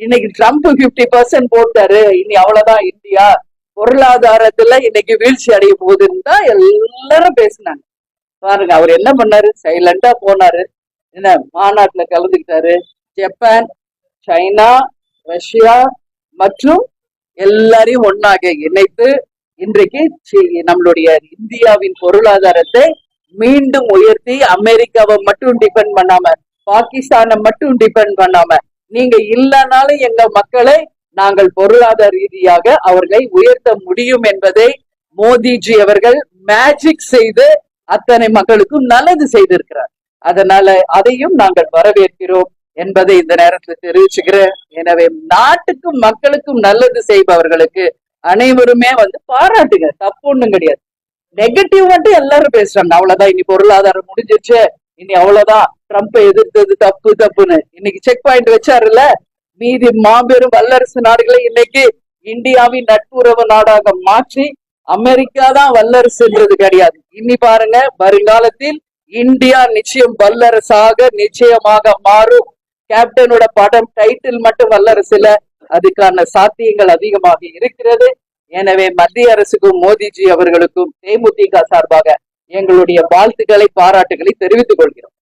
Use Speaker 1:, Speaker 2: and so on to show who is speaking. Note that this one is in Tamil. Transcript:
Speaker 1: இன்னைக்கு ட்ரம்ப் 50% பர்சன்ட் போட்டாரு. இனி அவ்வளவுதான் இந்தியா. பொருளாதாரத்துல இன்னைக்கு வீழ்ச்சி அடைய போகுதுன்னு தான் எல்லாரும் பேசினாங்க. பாருங்க அவர் என்ன பண்ணாரு? சைலண்டா போனாரு. என்ன மாநாட்டுல கலந்துக்கிட்டாரு. ஜப்பான் சைனா ரஷ்யா மற்றும் எல்லாரையும் ஒன்னாக இணைத்து இன்றைக்கு நம்மளுடைய இந்தியாவின் பொருளாதாரத்தை மீண்டும் உயர்த்தி அமெரிக்காவை மட்டும் டிபெண்ட் பண்ணாம பாகிஸ்தானை மட்டும் டிபெண்ட் பண்ணாம நீங்க இல்லைனாலும் எங்க மக்களை நாங்கள் பொருளாதார ரீதியாக அவர்களை உயர்த்த முடியும் என்பதை மோடிஜி அவர்கள் மேஜிக் செய்து அத்தனை மக்களுக்கும் நல்லது செய்திருக்கிறார். அதனால அதையும் நாங்கள் வரவேற்கிறோம் என்பதை இந்த நேரத்தில் தெரிவிச்சுக்கிறேன். எனவே நாட்டுக்கும் மக்களுக்கும் நல்லது செய்பவர்களுக்கு அனைவருமே வந்து பாராட்டுங்க. தப்பு ஒண்ணும் கிடையாது. நெகட்டிவ் மட்டும் எல்லாரும் பேசுறாங்க. அவ்வளவுதான். இனி பொருளாதாரம் முடிஞ்சிருச்சு. இனி அவ்வளவுதான். ட்ரம்ப்பை எதிர்த்தது தப்பு தப்புன்னு. இன்னைக்கு செக் பாயிண்ட் வச்சாருல்ல? மீதி மாபெரும் வல்லரசு நாடுகளை இன்னைக்கு இந்தியாவின் நட்புறவு நாடாக மாற்றி அமெரிக்கா தான் வல்லரசுன்றது கிடையாது. இனி பாருங்க வருங்காலத்தில் இந்தியா நிச்சயம் வல்லரசாக நிச்சயமாக மாறும். கேப்டனோட படம் டைட்டில் மட்டும் வல்லரசு இல்ல அதுக்கான சாத்தியங்கள் அதிகமாக இருக்கிறது. எனவே மத்திய அரசுக்கும் மோடிஜி அவர்களுக்கும் தேமுதிக சார்பாக எங்களுடைய வாழ்த்துக்களை பாராட்டுகளை தெரிவித்துக் கொள்கிறோம்.